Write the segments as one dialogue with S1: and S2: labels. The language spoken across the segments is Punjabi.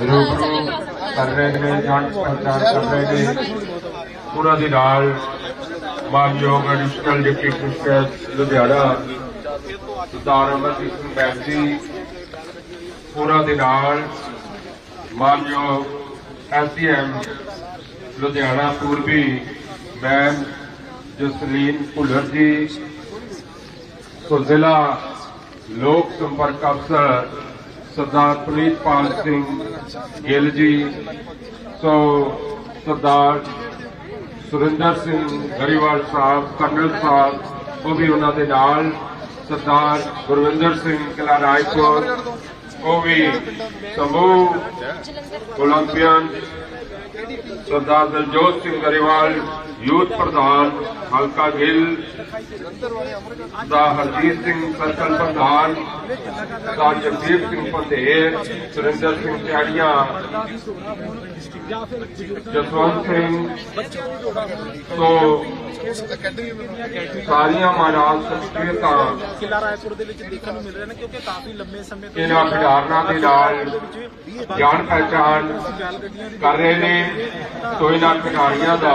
S1: ਰੂਬਰੂ ਕਰ ਰਹੇ ਨੇ ਜਾਂਚ ਪੜਤਾਲ ਕਰ ਰਹੇ ਨੇ। ਉਹਨਾਂ ਦੇ ਨਾਲ ਮਾਨਯੋਗ additional deputy commissioner Ludhiana, Sardar Amarjit Singh Bainsi ਉਹਨਾਂ ਦੇ ਨਾਲ ਮਾਨਯੋਗ ਐਸਡੀਐਮ ਲੁਧਿਆਣਾ ਪੂਰਬੀ ਮੈਮ ਜਸਲੀਨ ਭੁੱਲਰ ਜੀ ਸੋ ਜ਼ਿਲ੍ਹਾ ਲੋਕ ਸੰਪਰਕ ਅਫਸਰ ਸਰਦਾਰ ਪ੍ਰੀਤਪਾਲ ਸਿੰਘ ਗਿੱਲ ਜੀ ਸੋ ਸਰਦਾਰ ਸੁਰਿੰਦਰ ਸਿੰਘ ਗਰੀਵਾਲ ਸਾਹਿਬ ਕਰਨਲ ਸਾਹਿਬ ਉਹ ਵੀ ਉਹਨਾਂ ਦੇ ਨਾਲ ਸਰਦਾਰ ਗੁਰਵਿੰਦਰ ਸਿੰਘ ਕਿਲਾ ਰਾਏਪੁਰ ਉਹ ਵੀ ਸਮੂਹ ਓਲੰਪੀਅਨ ਸਰਦਾਰ ਦਲਜੋਤ ਸਿੰਘ ਗਰੇਵਾਲ ਯੂਥ ਪ੍ਰਧਾਨ ਹਲਕਾ ਗਿੱਲ, ਦਾ ਹਰਜੀਤ ਸਿੰਘ ਸਰਕਲ ਪ੍ਰਧਾਨ, ਦਾ ਜਗਦੀਪ ਸਿੰਘ ਪੰਧੇਰ ਸੁਰਿੰਦਰ ਸਿੰਘ ਚਾੜੀਆਂ ਜਸਵੰਤ ਸਿੰਘ, ਤੋਂ ਸਾਰੀਆਂ ਮਹਾਰਾਜ ਸ਼ਖਸੀਅਤਾਂ
S2: ਕਿਲਾ ਰਾਏਪੁਰ ਦੇ ਵਿੱਚ ਦੇਖਣ ਨੂੰ ਮਿਲ ਰਹੇ ਨੇ ਕਿਉਂਕਿ ਕਾਫੀ ਲੰਮੇ ਸਮੇਂ ਤੋਂ
S1: ਇਹਨਾਂ ਖਿਡਾਰਨਾਂ ਦੇ ਨਾਲ ਜਾਣ ਪਹਿਚਾਣ ਕਰ ਰਹੇ ਨੇ ਸੋ ਇਹਨਾਂ ਖਿਡਾਰੀਆਂ ਦਾ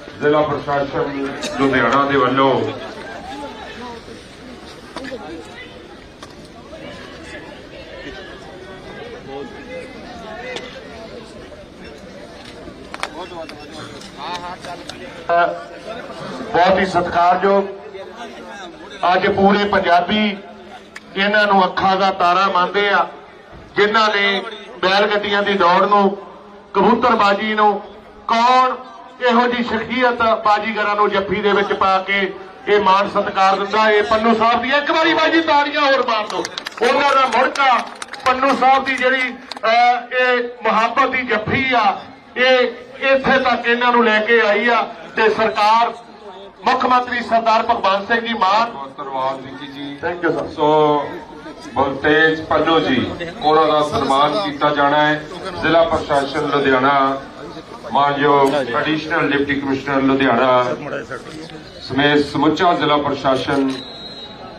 S1: ਜ਼ਿਲ੍ਹਾ ਪ੍ਰਸ਼ਾਸਨ ਲੁਧਿਆਣਾ ਦੇ ਵੱਲੋਂ
S3: ਬਹੁਤ ਹੀ ਸਤਿਕਾਰਯੋਗ ਅੱਜ ਪੂਰੇ ਪੰਜਾਬੀ ਇਹਨਾਂ ਨੂੰ ਅੱਖਾਂ ਦਾ ਤਾਰਾ ਮੰਨਦੇ ਆ, ਜਿਨ੍ਹਾਂ ਨੇ ਬੈਲ ਗੱਡੀਆਂ ਦੀ ਦੌੜ ਨੂੰ, ਕਬੂਤਰਬਾਜੀ ਨੂੰ ਕੌਣ ਇਹੋ ਜੀ ਸ਼ਖਸੀਅਤ ਬਾਜੀਗਰਾਂ ਨੂੰ ਜੱਫੀ ਦੇ ਵਿੱਚ ਪਾ ਕੇ ਇਹ ਮਾਣ ਸਤਿਕਾਰ ਦਿੰਦਾ ਇਹ ਪੰਨੂ ਸਾਹਿਬ ਦੀ ਇੱਕ ਵਾਰੀ ਬਾਜੀ ਤਾੜੀਆਂ ਹੋਰ ਮਾਰ ਦਿਓ। ਉਹਨਾਂ ਦਾ ਮੁੜਕਾ ਪੰਨੂ ਸਾਹਿਬ ਦੀ ਜਿਹੜੀ ਇਹ ਮੁਹੱਬਤ ਦੀ ਜੱਫੀ ਆ ਇਹ ਇੱਥੇ ਤੱਕ ਇਹਨਾਂ ਨੂੰ ਲੈ ਕੇ ਆਈ ਆ ਤੇ ਸਰਕਾਰ ਮੁੱਖ ਮੰਤਰੀ ਸਰਦਾਰ ਭਗਵੰਤ ਸਿੰਘ ਜੀ ਮਾਨ
S1: ਬਹੁਤ ਧੰਨਵਾਦ Vicky ji.
S3: Thank you sir
S1: so Baltej Pannu ji ਉਹਨਾਂ ਦਾ ਸਨਮਾਨ ਕੀਤਾ ਜਾਣਾ ਹੈ। ਜ਼ਿਲ੍ਹਾ ਪ੍ਰਸ਼ਾਸਨ ਲੁਧਿਆਣਾ ਮਾਨਯੋਗ ਐਡੀਸ਼ਨਲ ਡਿਪਟੀ ਕਮਿਸ਼ਨਰ ਲੁਧਿਆਣਾ ਸਮੇਤ ਸਮੁੱਚਾ ਜ਼ਿਲ੍ਹਾ ਪ੍ਰਸ਼ਾਸਨ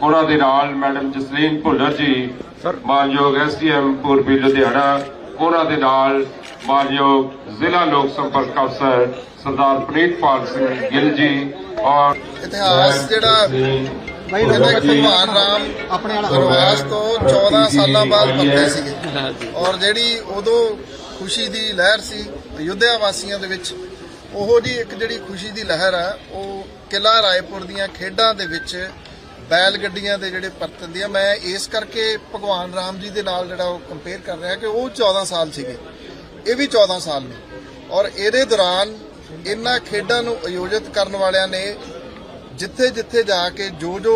S1: ਉਹਨਾਂ ਦੇ ਨਾਲ ਮੈਡਮ ਜਸਲੀਨ ਭੁੱਲਰ ਜੀ ਮਾਨਯੋਗ ਐਸਡੀਐਮ ਪੂਰਬੀ ਲੁਧਿਆਣਾ ਉਹਨਾਂ ਦੇ ਨਾਲ ਮਾਨਯੋਗ ਜ਼ਿਲ੍ਹਾ ਲੋਕ ਸੰਪਰਕ ਅਫਸਰ ਸਰਦਾਰ ਪ੍ਰੀਤਪਾਲ ਸਿੰਘ ਗਿੱਲ ਜੀ ਔਰ
S4: ਇਤਿਹਾਸ ਜਿਹੜਾ ਕਹਿੰਦਾ ਕਿ ਭਗਵਾਨ ਰਾਮ ਆਪਣੇ ਪ੍ਰਵਾਸ ਤੋਂ 14 ਸਾਲਾਂ ਬਾਅਦ ਪਰਤੇ ਸੀਗੇ। ਔਰ ਜਿਹੜੀ ਉਦੋਂ ਖੁਸ਼ੀ ਦੀ ਲਹਿਰ ਸੀ ਅਯੁੱਧਿਆ ਵਾਸੀਆਂ ਦੇ ਵਿੱਚ ਉਹੋ ਜੀ ਇੱਕ ਜਿਹੜੀ ਖੁਸ਼ੀ ਦੀ ਲਹਿਰ ਆ, ਉਹ ਕਿਲਾ ਰਾਏਪੁਰ ਦੀਆਂ ਖੇਡਾਂ ਦੇ ਵਿੱਚ ਬੈਲ ਗੱਡੀਆਂ ਦੇ ਜਿਹੜੇ ਪਰਤਨ ਆ। ਮੈਂ ਇਸ ਕਰਕੇ ਭਗਵਾਨ ਰਾਮ ਜੀ ਦੇ ਨਾਲ ਜਿਹੜਾ ਉਹ ਕੰਪੇਅਰ ਕਰ ਰਿਹਾ ਕਿ ਉਹ 14 ਸਾਲ ਸੀਗੇ। ਇਹ ਵੀ 14 ਸਾਲ ਨੇ। ਔਰ ਇਹਦੇ ਦੌਰਾਨ ਇਹਨਾਂ ਖੇਡਾਂ ਨੂੰ ਆਯੋਜਿਤ ਕਰਨ ਵਾਲਿਆਂ ਨੇ ਜਿੱਥੇ ਜਿੱਥੇ ਜਾ ਕੇ ਜੋ ਜੋ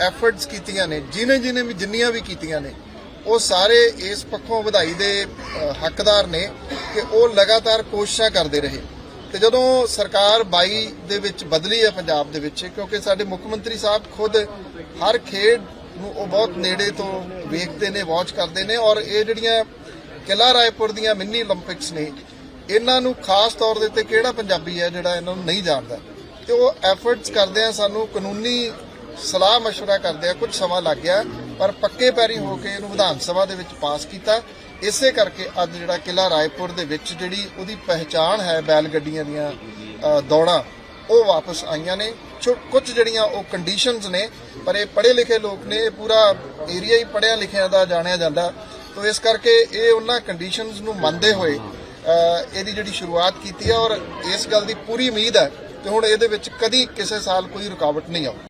S4: ਐਫਰਟਸ ਕੀਤੀਆਂ ਨੇ ਜਿਨੇ ਜਿਨੇ ਵੀ ਜਿੰਨੀਆਂ ਵੀ ਕੀਤੀਆਂ ਨੇ ਉਹ ਸਾਰੇ ਇਸ ਪੱਖੋਂ ਵਧਾਈ ਦੇ ਹੱਕਦਾਰ ਨੇ ਕਿ ਉਹ ਲਗਾਤਾਰ ਕੋਸ਼ਿਸ਼ਾਂ ਕਰਦੇ ਰਹੇ। ਤੇ ਜਦੋਂ ਸਰਕਾਰ 22 ਦੇ ਵਿੱਚ ਬਦਲੀ ਹੈ ਪੰਜਾਬ ਦੇ ਵਿੱਚ, ਕਿਉਂਕਿ ਸਾਡੇ ਮੁੱਖ ਮੰਤਰੀ ਸਾਹਿਬ ਖੁਦ ਹਰ ਖੇਡ ਨੂੰ ਉਹ ਬਹੁਤ ਨੇੜੇ ਤੋਂ ਵੇਖਦੇ ਨੇ ਵਾਚ ਕਰਦੇ ਨੇ ਔਰ ਇਹ ਜਿਹੜੀਆਂ ਕਿਲਾ ਰਾਏਪੁਰ ਦੀਆਂ ਮਿੰਨੀ 올림픽ਸ ਨੇ, ਇਹਨਾਂ ਨੂੰ ਖਾਸ ਤੌਰ ਦੇ ਉੱਤੇ ਕਿਹੜਾ ਪੰਜਾਬੀ ਹੈ ਜਿਹੜਾ ਇਹਨਾਂ ਨੂੰ ਨਹੀਂ ਜਾਣਦਾ? ਤੇ ਉਹ ਐਫਰਟਸ ਕਰਦੇ ਆ, ਸਾਨੂੰ ਕਾਨੂੰਨੀ ਸਲਾਹ مشورہ ਕਰਦੇ ਆ, ਕੁਝ ਸਮਾਂ ਲੱਗ ਗਿਆ। ਪਰ ਪੱਕੇ ਪੈਰੀ ਹੋ ਕੇ ਇਹਨੂੰ ਵਿਧਾਨ ਸਭਾ ਦੇ ਵਿੱਚ ਪਾਸ ਕੀਤਾ। ਇਸੇ ਕਰਕੇ ਅੱਜ ਜਿਹੜਾ ਕਿਲਾ ਰਾਏਪੁਰ ਦੇ ਵਿੱਚ ਜਿਹੜੀ ਉਹਦੀ ਪਹਿਚਾਣ ਹੈ ਬੈਲ ਗੱਡੀਆਂ ਦੀਆਂ ਦੌੜਾਂ, ਉਹ ਵਾਪਸ ਆਈਆਂ ਨੇ। ਛੋ- ਕੁਝ ਜਿਹੜੀਆਂ ਉਹ ਕੰਡੀਸ਼ਨਸ ਨੇ, ਪਰ ਇਹ ਪੜ੍ਹੇ ਲਿਖੇ ਲੋਕ ਨੇ, ਇਹ ਪੂਰਾ ਏਰੀਆ ਹੀ ਪੜ੍ਹਿਆ ਲਿਖਿਆ ਦਾ ਜਾਣਿਆ ਜਾਂਦਾ। ਤੋ ਇਸ ਕਰਕੇ ਇਹ ਉਹਨਾਂ ਕੰਡੀਸ਼ਨਸ ਨੂੰ ਮੰਨਦੇ ਹੋਏ ਇਹਦੀ ਜਿਹੜੀ ਸ਼ੁਰੂਆਤ ਕੀਤੀ ਹੈ ਔਰ ਇਸ ਗੱਲ ਦੀ ਪੂਰੀ ਉਮੀਦ ਹੈ ਕਿ ਹੁਣ ਇਹਦੇ ਵਿੱਚ ਕਦੀ ਕਿਸੇ ਸਾਲ ਕੋਈ ਰੁਕਾਵਟ ਨਹੀਂ ਆਊ।